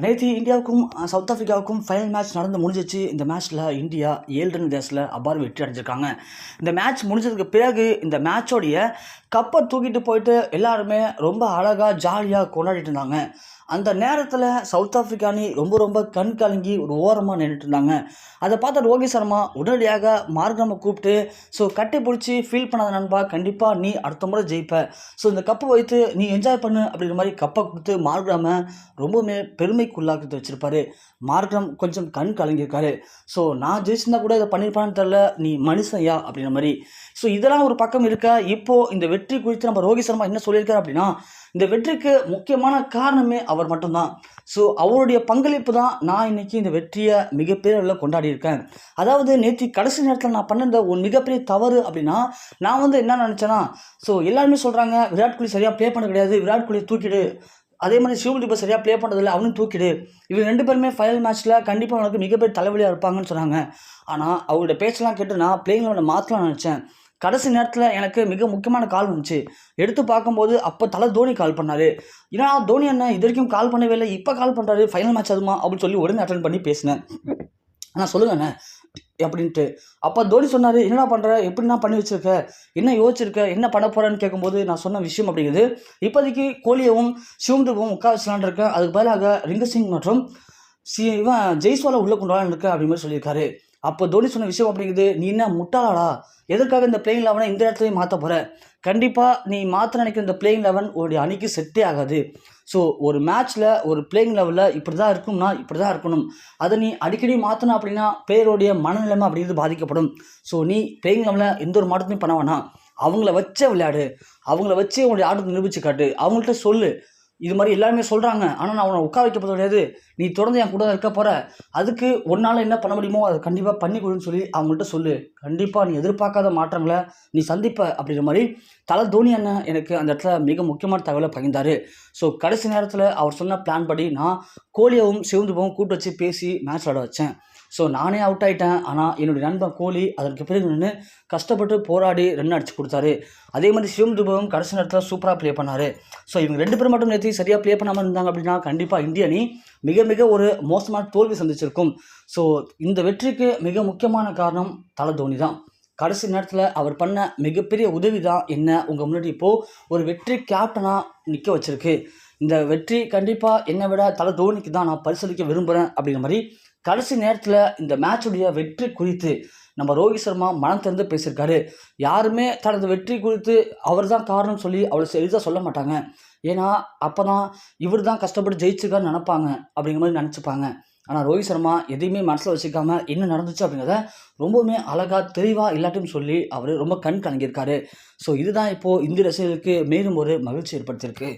நேற்று இந்தியாவுக்கும் south ஆஃப்ரிக்காவுக்கும் final match நடந்து முடிஞ்சிச்சு. இந்த மேட்ச்சில் இந்தியா ஏழு ரன் வித்தியாசத்தில் அபார வெற்றி அடைஞ்சிருக்காங்க. இந்த மேட்ச் முடிஞ்சதுக்கு பிறகு இந்த மேட்சோடைய கப்பை தூக்கிட்டு போயிட்டு எல்லாருமே ரொம்ப அழகாக ஜாலியாக கொண்டாடிட்டு இருந்தாங்க. அந்த நேரத்தில் சவுத் ஆஃப்ரிக்கா அணி ரொம்ப ரொம்ப கண் கலங்கி ஒரு ஓரமாக நின்றுட்டு இருந்தாங்க. அதை பார்த்த ரோஹித் சர்மா உடனடியாக மார்க்ரமை கூப்பிட்டு ஸோ கட்டி பிடிச்சி ஃபீல் பண்ணாத நண்பா கண்டிப்பாக நீ அடுத்த முறை ஜெயிப்ப. ஸோ இந்த கப்பை வைத்து நீ என்ஜாய் பண்ணு அப்படிங்கிற மாதிரி கப்பை கொடுத்து மார்க்ராமை ரொம்பவுமே பெருமைக்குள்ளாக்கிட்டு வச்சுருப்பாரு. மார்க்ரம் கொஞ்சம் கண் கலங்கியிருக்காரு. ஸோ நான் ஜெயிச்சிருந்தா கூட இதை பண்ணியிருப்பான்னு தெரில நீ மனுஷையா அப்படிங்கிற மாதிரி. ஸோ இதெல்லாம் ஒரு பக்கம் இருக்க இப்போது இந்த வெற்றி குறித்து நம்ம ரோஹித் சர்மா என்ன சொல்லியிருக்காரு அப்படின்னா இந்த வெற்றிக்கு முக்கியமான காரணமே அவர் மட்டும்தான். ஸோ அவருடைய பங்களிப்பு தான் நான் இன்னைக்கு இந்த வெற்றியை மிகப்பெரிய அளவில் கொண்டாடி இருக்கேன். அதாவது நேற்று கடைசி நேரத்தில் நான் பண்ண ஒரு மிகப்பெரிய தவறு அப்படின்னா நான் வந்து என்ன நினச்சேன்னா ஸோ எல்லாருமே சொல்கிறாங்க விராட் கோலி சரியாக ப்ளே பண்ண கிடையாது விராட் கோலி தூக்கிடு. அதே மாதிரி சிவகுல் சரியாக ப்ளே பண்ணுறதில்ல அவனும் தூக்கிடு. இவங்க ரெண்டு பேருமே ஃபைனல் மேட்ச்சில் கண்டிப்பாக அவனுக்கு மிகப்பெரிய தலைவலியாக இருப்பாங்கன்னு சொன்னாங்க. ஆனால் அவங்களோட பேச்செல்லாம் கேட்டு நான் பிளேயிங் அவனை மாற்றலாம் நினச்சேன். கடைசி நேரத்தில் எனக்கு மிக முக்கியமான கால் வந்துச்சு. எடுத்து பார்க்கும்போது அப்போ தலை தோனி கால் பண்ணார். ஏன்னா தோனி என்ன இது வரைக்கும் கால் பண்ணவே இல்லை இப்போ கால் பண்ணுறாரு ஃபைனல் மேட்ச் அதுமா அப்படின்னு சொல்லி உடனே அட்டன் பண்ணி பேசினேன். அண்ணா சொல்லுங்கண்ணே அப்படின்ட்டு. அப்போ தோனி சொன்னார் என்னடா பண்ணுற எப்படிண்ணா பண்ணி வச்சுருக்க? என்ன யோசிச்சிருக்க? என்ன பண்ண போகிறேன்னு கேட்கும்போது நான் சொன்ன விஷயம் அப்படிங்கிறது இப்போதைக்கு கோலியவும் சிவம்துவும் உட்கா வச்சலான் இருக்கேன். அதுக்கு பதிலாக ரிங்கு சிங் மற்றும் சி இவன் ஜெய்ஸ்வாலை உள்ளே கொண்டு வரலான்னு இருக்கேன் அப்படி மாதிரி சொல்லியிருக்காரு. அப்போ தோனி சொன்ன விஷயம் அப்படிங்கிறது நீ என்ன முட்டாளா எதற்காக இந்த பிளேயிங் லெவனை இந்த இடத்துலையும் மாற்ற போகிற கண்டிப்பாக நீ மாற்ற நினைக்கிற இந்த பிளேயிங் லெவன் உன்னுடைய அணிக்கு செட்டே ஆகாது. ஸோ ஒரு மேட்ச்சில் ஒரு பிளேயிங் லெவலில் இப்படி தான் இருக்கணும்னா இப்படி தான் இருக்கணும். அதை நீ அடிக்கடி மாற்றணும் அப்படின்னா பிளேயருடைய மனநிலைமை அப்படிங்கிறது பாதிக்கப்படும். ஸோ நீ பிளேயிங் லெவலில் எந்த ஒரு மாற்றத்தையும் பண்ண வேணாம். அவங்கள வச்சே விளையாடு. அவங்கள வச்சு உன்னுடைய ஆட்டத்தை நிரூபித்து காட்டு. அவங்கள்ட்ட சொல்லு. இது மாதிரி எல்லாருமே சொல்கிறாங்க ஆனால் நான் உன்னை உட்கார வைக்க போகிறது கிடையாது. நீ தொடர்ந்து என் கூட இருக்க போகிற அதுக்கு உன்னால் என்ன பண்ண முடியுமோ அதை கண்டிப்பாக பண்ணி கொடுன்னு சொல்லி அவங்கள்ட்ட சொல்லு. கண்டிப்பாக நீ எதிர்பார்க்காத மாற்றங்களை நீ சந்திப்ப அப்படிங்கிற மாதிரி தலை தோனி அண்ணன் எனக்கு அந்த இடத்துல மிக முக்கியமான தகவலை பகிர்ந்தார். ஸோ கடைசி நேரத்தில் அவர் சொன்ன பிளான் படி நான் கோலியாவும் சிவந்துபவும் கூப்பிட்டு வச்சு பேசி மேட்ச் விளாட வச்சேன். ஸோ நானே அவுட் ஆகிட்டேன் ஆனால் என்னுடைய நண்பன் கோலி அதற்கு பிறகு நின்று கஷ்டப்பட்டு போராடி ரன் அடிச்சு கொடுத்தாரு. அதே மாதிரி சிவம் துபவும் கடைசி நேரத்தில் சூப்பராக ப்ளே பண்ணார். ஸோ இவங்க ரெண்டு பேரும் மட்டும் நேற்று சரியாக ப்ளே பண்ணாமல் இருந்தாங்க அப்படின்னா கண்டிப்பாக இந்திய அணி மிக மிக ஒரு மோசமான தோல்வி சந்திச்சிருக்கும். ஸோ இந்த வெற்றிக்கு மிக முக்கியமான காரணம் தலை தோனி தான். கடைசி நேரத்தில் அவர் பண்ண மிகப்பெரிய உதவி தான் என்ன? உங்கள் முன்னாடி இப்போது ஒரு வெற்றி கேப்டனாக நிற்க வச்சிருக்கு. இந்த வெற்றி கண்டிப்பாக என்னை விட தலை தோனிக்கு தான் நான் பரிசீலிக்க விரும்புகிறேன் அப்படிங்கிற மாதிரி கடைசி நேரத்தில் இந்த மேட்சுடைய வெற்றி குறித்து நம்ம ரோஹித் சர்மா மனம் திறந்து பேசியிருக்காரு. யாருமே தனது வெற்றி குறித்து அவர் தான் காரணம் சொல்லி அவ்வளோ எளிதாக சொல்ல மாட்டாங்க. ஏன்னா அப்போ தான் இவர் தான் கஷ்டப்பட்டு ஜெயிச்சிருக்கான்னு நினப்பாங்க அப்படிங்கிற மாதிரி நினச்சிப்பாங்க. ஆனால் ரோஹித் சர்மா எதையுமே மனசில் வச்சுக்காம என்ன நடந்துச்சு அப்படிங்கிறத ரொம்பவுமே அழகாக தெளிவாக எல்லாத்தையும் சொல்லி அவர் ரொம்ப கண் கலங்கியிருக்காரு. ஸோ இதுதான் இப்போது இந்திய ரசிகர்களுக்கு மேலும் ஒரு மகிழ்ச்சி ஏற்படுத்தியிருக்கு.